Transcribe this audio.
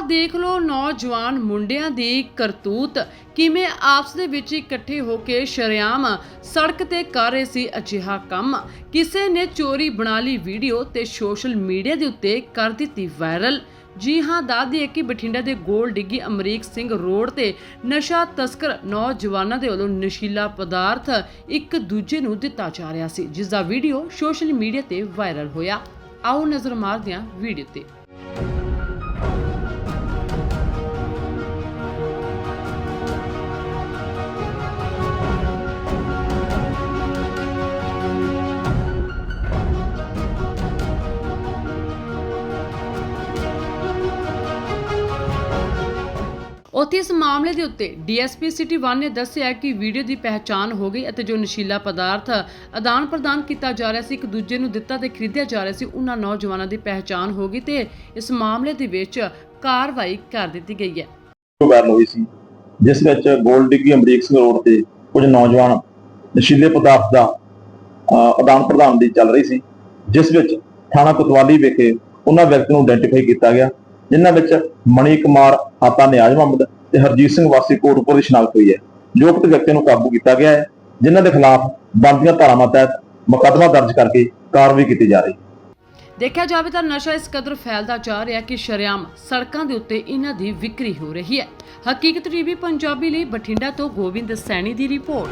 ਦੇਖ ਲਓ ਨੌਜਵਾਨ ਮੁੰਡਿਆਂ ਦੀ ਕਰਤੂਤ। ਕਿਵੇਂ ਆਪਸ ਦੇ ਵਿੱਚ ਇਕੱਠੇ ਹੋ ਕੇ ਸ਼ਰੇਆਮ ਸੜਕ ਤੇ ਕਰ ਰਹੇ ਸੀ ਅਜਿਹਾ ਕੰਮ। ਕਿਸੇ ਨੇ ਚੋਰੀ ਬਣਾ ਲਈ ਵੀਡੀਓ ਤੇ ਸੋਸ਼ਲ ਮੀਡੀਆ ਦੇ ਉੱਤੇ ਕਰ ਦਿੱਤੀ ਵਾਇਰਲ। ਜੀ ਹਾਂ ਦਾਦੀ ਹੈ ਕਿ ਬਠਿੰਡਾ ਦੇ ਗੋਲ ਡਿੱਗੀ ਅਮਰੀਕ ਸਿੰਘ ਰੋਡ ਤੇ ਨਸ਼ਾ ਤਸਕਰ ਨੌਜਵਾਨਾਂ ਦੇ ਵੱਲੋਂ ਨਸ਼ੀਲਾ ਪਦਾਰਥ ਇੱਕ ਦੂਜੇ ਨੂੰ ਦਿੱਤਾ ਜਾ ਰਿਹਾ ਸੀ ਜਿਸ ਦਾ ਵੀਡੀਓ ਸੋਸ਼ਲ ਮੀਡੀਆ ਤੇ ਵਾਇਰਲ ਹੋਇਆ। ਆਓ ਨਜ਼ਰ ਮਾਰਦੇ ਹਾਂ ਵੀਡੀਓ ਤੇ। ਉੱਥੇ ਇਸ ਮਾਮਲੇ ਦੇ ਉੱਤੇ ਡੀਐਸਪੀ ਸਿਟੀ 1 ਨੇ ਦੱਸਿਆ ਕਿ ਵੀਡੀਓ ਦੀ ਪਹਿਚਾਣ ਹੋ ਗਈ ਅਤੇ ਜੋ ਨਸ਼ੀਲਾ ਪਦਾਰਥ ਆਦਾਨ ਪ੍ਰਦਾਨ ਕੀਤਾ ਜਾ ਰਿਹਾ ਸੀ, ਇੱਕ ਦੂਜੇ ਨੂੰ ਦਿੱਤਾ ਤੇ ਖਰੀਦਿਆ ਜਾ ਰਿਹਾ ਸੀ, ਉਹਨਾਂ ਨੌਜਵਾਨਾਂ ਦੀ ਪਹਿਚਾਣ ਹੋ ਗਈ ਤੇ ਇਸ ਮਾਮਲੇ ਦੇ ਵਿੱਚ ਕਾਰਵਾਈ ਕਰ ਦਿੱਤੀ ਗਈ ਹੈ। ਵੀਡੀਓ ਵਾਇਰਲ ਹੋਈ ਸੀ, ਜਿਸ ਵਿੱਚ ਗੋਲਡ ਡਿੱਗੀ ਅਮਰੀਕ ਸਿੰਘ ਰੋਡ ਤੇ ਕੁਝ ਨੌਜਵਾਨ ਨਸ਼ੀਲੇ ਪਦਾਰਥ ਦਾ ਆਦਾਨ ਪ੍ਰਦਾਨ ਦੀ ਚੱਲ ਰਹੀ ਸੀ, ਜਿਸ ਵਿੱਚ ਥਾਣਾ ਕੋਤਵਾਲੀ ਵਿਖੇ ਉਹਨਾਂ ਵਿਅਕਤੀ ਨੂੰ ਆਇਡੈਂਟੀਫਾਈ ਕੀਤਾ ਗਿਆ। ਜਿਨ੍ਹਾਂ ਵਿੱਚ ਮਣੀ ਕੁਮਾਰ ਹਾਤਾ ਨਿਆਜ਼ ਮੁਹੰਮਦ ਤੇ ਹਰਜੀਤ ਸਿੰਘ ਵਾਸੀ ਕੋਟਪੁਰ ਦੀ ਸ਼ਨਾਖਤ ਹੋਈ ਹੈ। ਜੋ ਉਕਤ ਨੂੰ ਕਾਬੂ ਕੀਤਾ ਗਿਆ ਹੈ, ਜਿਨ੍ਹਾਂ ਦੇ ਖਿਲਾਫ ਬਣਦੀਆਂ ਧਾਰਾਵਾਂ ਤਹਿਤ ਮੁਕੱਦਮਾ ਦਰਜ ਕਰਕੇ ਕਾਰਵਾਈ ਕੀਤੀ ਜਾ ਰਹੀ ਹੈ। ਦੇਖਿਆ ਜਾਵੇ ਤਾਂ ਨਸ਼ਾ ਇਸ ਕਦਰ ਫੈਲਦਾ ਜਾ ਰਿਹਾ ਕਿ ਸ਼ਰੇਆਮ ਸੜਕਾਂ ਦੇ ਉੱਤੇ ਇਹਨਾਂ ਦੀ ਵਿਕਰੀ ਹੋ ਰਹੀ ਹੈ। ਹਕੀਕਤ ਟੀਵੀ, ਪੰਜਾਬੀ ਲਈ ਬਠਿੰਡਾ ਤੋਂ ਗੋਬਿੰਦ ਸੈਣੀ ਦੀ ਰਿਪੋਰਟ।